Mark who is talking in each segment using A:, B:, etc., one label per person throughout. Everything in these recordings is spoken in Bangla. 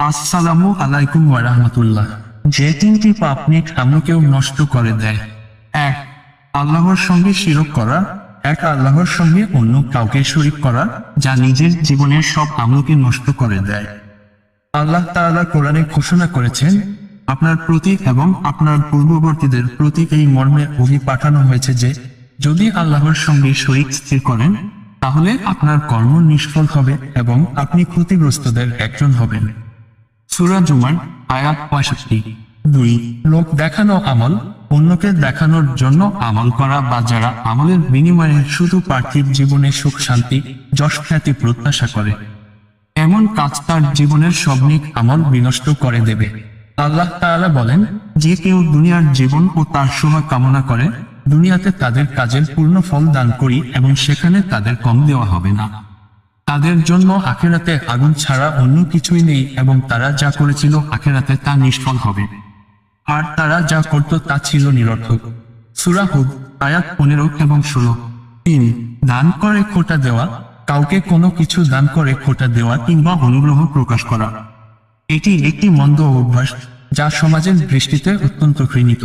A: আসসালামু আলাইকুম ওয়ারাহমাতুল্লাহ যে তিনটি পাপ নিক আমলকেও নষ্ট করে দেয়, এক, আল্লাহর সঙ্গে শিরক করা, এক, আল্লাহর সঙ্গে অন্য কাউকে শরিক করা, যা নিজের জীবনের সব আমলকে নষ্ট করে দেয়। আল্লাহ তাআলা কোরআনে ঘোষণা করেছেন, আপনার প্রতি এবং আপনার পূর্ববর্তীদের প্রতি এই মর্মে অভি পাঠানো হয়েছে যে, যদি আল্লাহর সঙ্গে শরিক স্থির করেন, তাহলে আপনার কর্ম নিষ্ফল হবে এবং আপনি ক্ষতিগ্রস্তদের একজন হবেন। সুরা জুমার আয়াত পঁয়ষট্টি। দুই, লোক দেখানো আমল, অন্যকে দেখানোর জন্য আমল করা বা যারা আমলের বিনিময়ে শুধু পার্থিব জীবনে সুখ, শান্তি, যশ, খ্যাতি প্রত্যাশা করে, এমন কাজ তার জীবনের সব আমল বিনষ্ট করে দেবে। আল্লাহ তাআলা বলেন, যে কেউ দুনিয়ার জীবন ও তার শোভা কামনা করে, দুনিয়াতে তাদের কাজের পূর্ণ ফল দান করি এবং সেখানে তাদের কম দেওয়া হবে না। তাদের জন্য আখেরাতে আগুন ছাড়া অন্য কিছুই নেই এবং তারা যা করেছিল আখেরাতে তা নিষ্ফল হবে। আর তারা যা করত তা ছিল নিরর্থক। সুরাহুদ আয়াত পনেরো এবং ষোলো। তিন, দান করে খোটা দেওয়া, কাউকে কোনো কিছু দান করে খোটা দেওয়া কিংবা অনুগ্রহ প্রকাশ করা। এটি একটি মন্দ অভ্যাস যা সমাজের দৃষ্টিতে অত্যন্ত ঘৃণিত।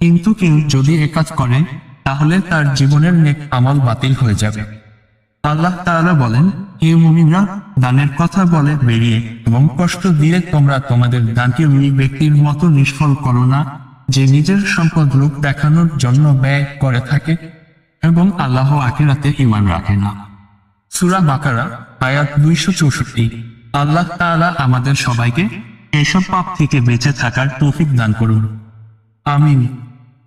A: কিন্তু কেউ যদি এ কাজ করে, তাহলে তার জীবনের নেক আমল বাতিল হয়ে যাবে। আল্লাহ তাআলা বলেন হে মুমিনরা, দানের কথা বলে বেরিয়ে এবং কষ্ট দিয়ে তোমরা তোমাদের দানকে ওই ব্যক্তির মতো নিষ্ফল করো না, যে নিজের সম্পদ লোক দেখানোর জন্য ব্যয় করে থাকে এবং আল্লাহ আখিরাতে ইমান রাখে না। সুরা বাকারা, আয়াত দুইশো চৌষট্টি। আল্লাহ তাআলা আমাদের সবাইকে এসব পাপ থেকে বেঁচে থাকার তৌফিক দান করুন। আমিন।